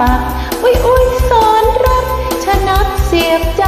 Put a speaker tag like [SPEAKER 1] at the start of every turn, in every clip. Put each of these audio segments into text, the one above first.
[SPEAKER 1] ปัก อุ้ยอุ้ยสอนรักชนะเสียบใจ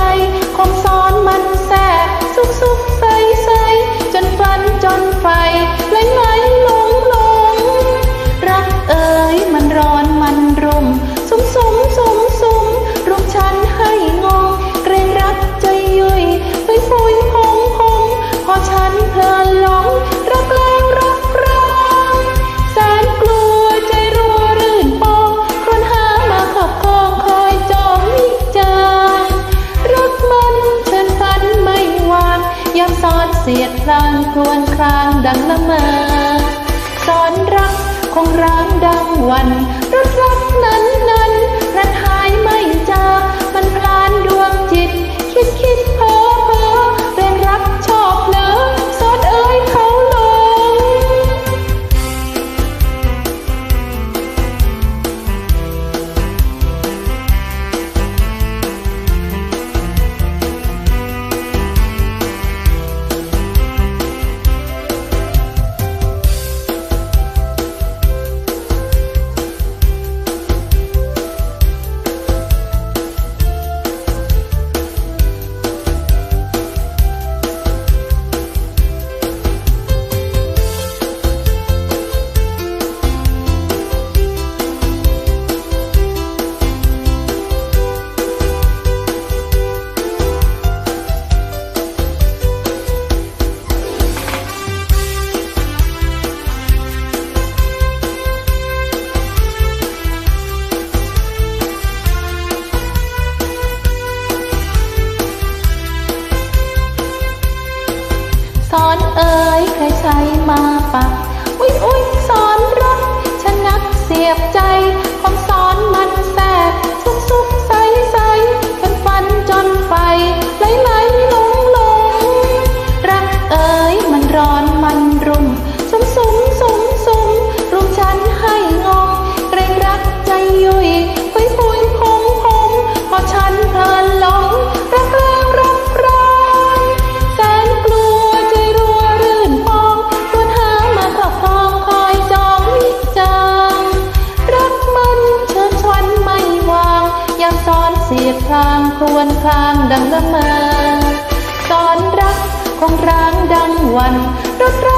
[SPEAKER 1] เสียดพลางควนครางดังละเมอสอนรักคงร้างดังวัน สอนเอ๋ยใครใช้มาปักอุ้ยอุ้ยสอน ยดพลางครวนคลางดังละเมอตอนรักของร้างดังวันรัก